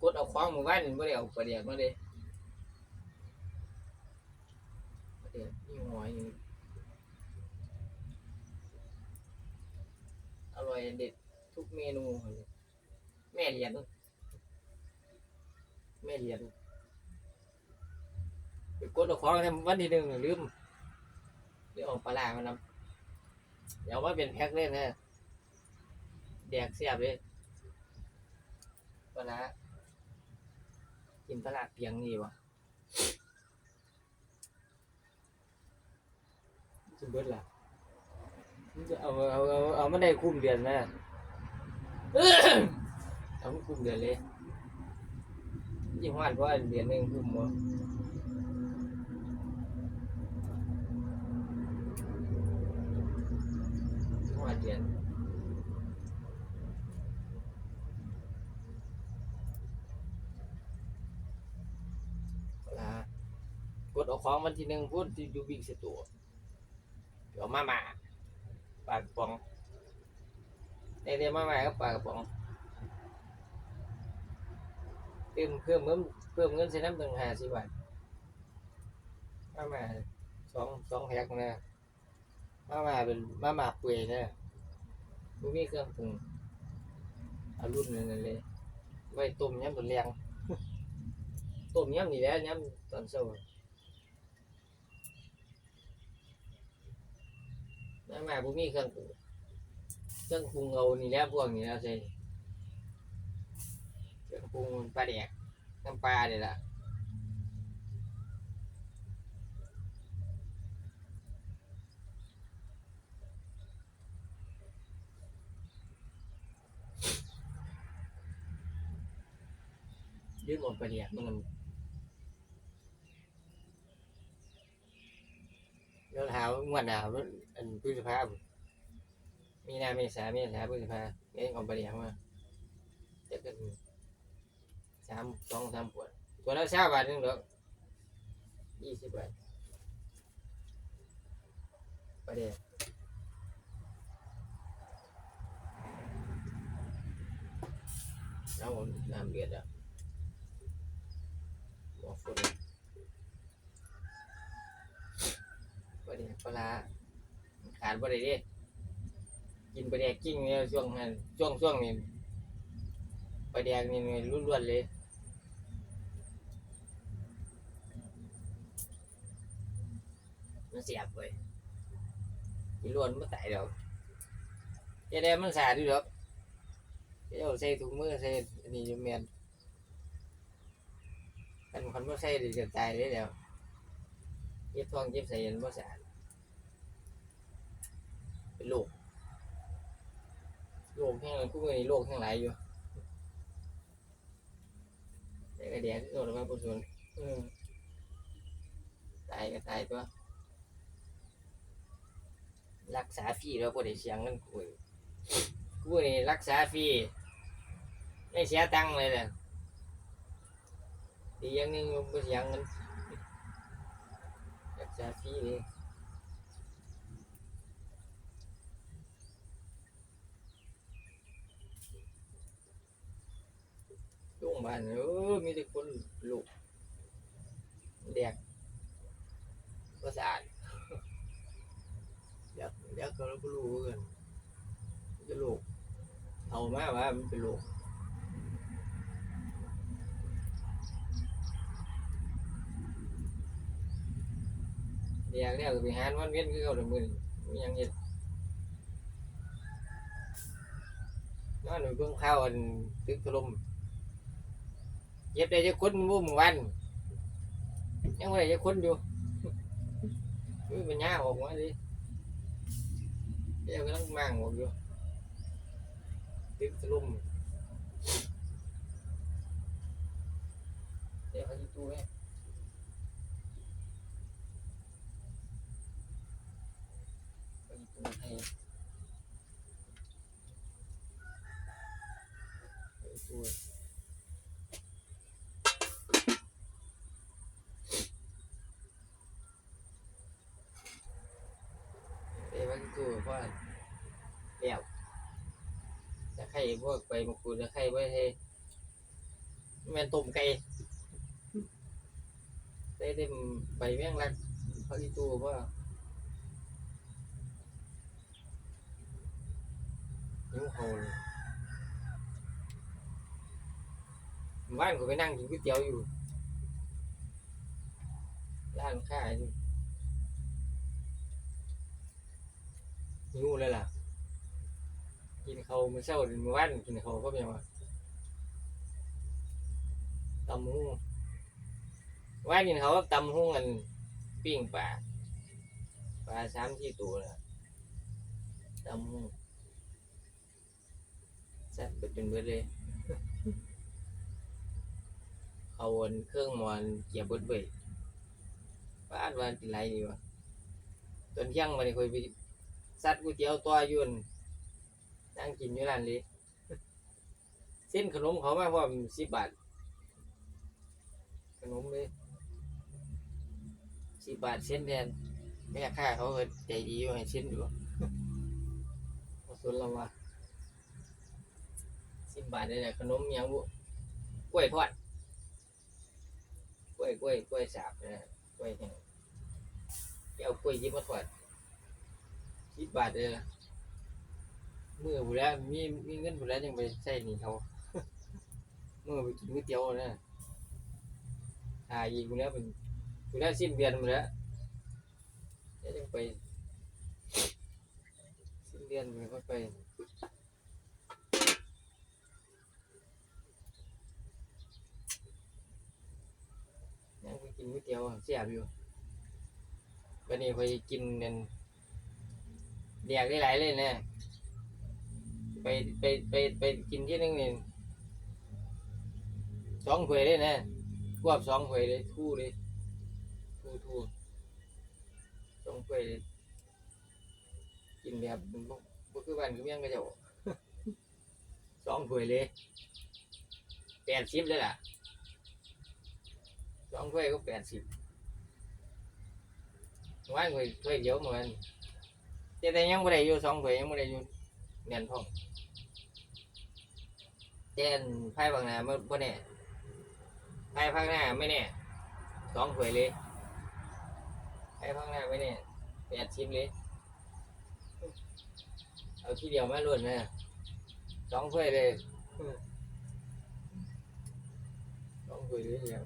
กดเอาของหมู่บ้านบ่ได้เอาประเดี๋ยวมาเลยประเดี๋ยวนี่หอยนี่อร่อยเด็ดทุกเมนูแม่เรียญแม่เรียญไปกดเอาของทำวันที่หนึ่งลืมเดี๋ยวเออกปลาร้ามานำเดี๋ยวว่าเป็นแพ็คเลยนะแดกเสียบเลย ปลาร้ากินปลาร้าเปียงนี่วะจะเบิดละจะเอาเอาเอาเอาไมาได้คุ้มเดือนนะเอามาคุ้มเดือนเลยยิ่หวานเพราะเดือนหนึ่งคุ้มมั้หวาเดือนเวลากด เอาของวันที่หนึ่งพูดที่อยู่บิ๊กสตัวเดี๋ยวมามาปากกระป๋องเดี๋ยวมามาก็ปากกระป๋องเพิ่มเพิ่มเงินเพิ่มเงินใส่น้ำหนึ่งห้าสิบบาทมามาสองสองแพ็คนะมามาเป็นมามาเปื่อยนะไม่มีเครื่องปรุงอารุ่นนั้นเลยไว้ต้มยำตัวแรงต้มยำนี่แหละยำตอนเช้า มามาบ่มีเครื่องปรุงเครื่องปรุงเอานี่แหละพวกนี้แล้วใส่เครื่องปรุงปลาแดกน้ำปลาเนี่ยละยืดหมดปลาแดกมัน เดี๋ยวถามงวดหนาวอันพฤษภามีนาเมษาเมษาพฤษภาเงี้ยของปลาแดกมาจะเป็นสามสองสามขวดขวดละสามบาทนึงดอกยี่สิบบาทประเดี๋ยวน้ำน้ำเดือดอะบอกคน ดี๋ยวปลาร้าขาดประเดี๋ยวดิกินประเดี๋ยวกิ้งเนี่ยช่วงนั้นช่วงช่วงนี้ประเดี๋ยวนี่ล้วนๆเลยมันเสียบเว้ยกินล้วนไมันตายแล้วจะได้มันสาดอยู่หรอกเดี๋ยวใส่ถุงมือใส่อันนี้อยู่เมียนกันคนไม่ใส่ดีจะตายเลยแล้วเย็บทองเย็บใส่ยันบ่สาด เป็นโรคโรคแห้งกูมีโรคแห้งหลายอยู่แต่ก็แดงโดนมาปุถุนอืมตายก็ตายตัวรักษาฟรีแล้วก็ได้เสียงเงินกูกูนี่รักษาฟรีไม่เสียตังค์เลยแหละดีอย่างนึงไม่เสียเงินรักษาฟรีเลยโรงพยา บ้าลเออมีแต่คนลูกแดกก็สะอาดเดี๋ยวเดี๋ยวก็เราก็รู้กันจะโรคเอามาว่ามันเป็นโรคเดี๋ยวเนี่ยก็ไปหาวันเว้นคือเขาเดมือนี่มียังเห็ดนอนอยู่เบื้องข้าวอันตึกถล่ม เย็บได้จะคนมุ่มอวัน ยังไม่ได้จะคนอยู่คือมันย่าออกมาดิเดี๋ยวก็ต้องมั่งหมดอยู่ตึกถล่มเดี๋ยวเขาจะตู้ไว้เขาจะตู้ให้เขาจะตู้ไว้เดี๋ยวเขาจะ ตู้เพราะว่าแล้วตะไคร้พวกใบมะกรูดตะไคร้ไว้ให้แม่นต้มไก่ได้เต็มใบแมงลักพักอีตูว่าหิวเขาเลยบ้านก็ไปนั่งกินก๋วยเตี๋ยวอยู่ร้านค้าอยู่ หิวเลยล่ะ กินเขามื้อเช้าเมื่อวานกินเขาก็เป็นว่าตำหูว่ากินเขากับตำหูกันปิ้งปลาปลาสามที่ตัวนะตำหูแซ่บไปจนเบิดเลยเขาวนเครื่องมอนเกียบเบิดเบิดป้าดวันกินไรดีวะตอนเที่ยงมันเคยไป ซัดก๋วยเตี๋ยวตัวยุ่นนั่งกินอยู่ร้านเลยเส้นขนมเขามาพร้อมสิบบาท ขนมเลยสิบบาทเส้นแทนแม่ค้าเขาก็ใจดีอยู่ให้เส้นอยู่มาสนเราว่าสิบบาทเลยนะขนมยังบุกล้วยทอดกล้วยกล้วยกล้วยสาบนะกล้วยแห้งเอากล้วยยิบมาทอด สิบบาทเลยล่ะมือบุแล้วมีมีเงินบุแล้วยังไปใช้หนี่เขามือไปกินก๋วยเตี๋ยวนะหาอีกบุแล้วเป็นบุแล้วสิ้นเดือนบุแล้วยวยังไปสิ้นเดือนบุแล้วก็ไปยังไปกินก๋วยเตี๋ยวเสียบอยู่วันนี้ไปกินกัน เรียกได้หลายเลยนะไปไปไปไปกินที่นึงนี่สองถ้วยเลยนะควบสองถ้วยเลยทู่เลยทู่ทู่สองถ้วยเลยกินแบบบ่คือบ้านคือเมียงก็จะสองถ้วยเลยแปดสิบเลยล่ะสองถ้วยก็แปดสิบว่านถ้วยถ้วยเดียวเหมือน แต่แต่ยังไม่ได้อยู่สองถ้วยยังไม่ได้อยู่เนียนท้องเจนไพ่บางนาเมื่อเมื่อเนี่ยไพ่พักหน้าไม่แน่สองถ้วยเลยไพ่พักหน้าไม่แน่แปดชิ้นเลยเอาทีเดียวมาล้วนนะสองถ้วยเลยสองถ้วยเลยเดียว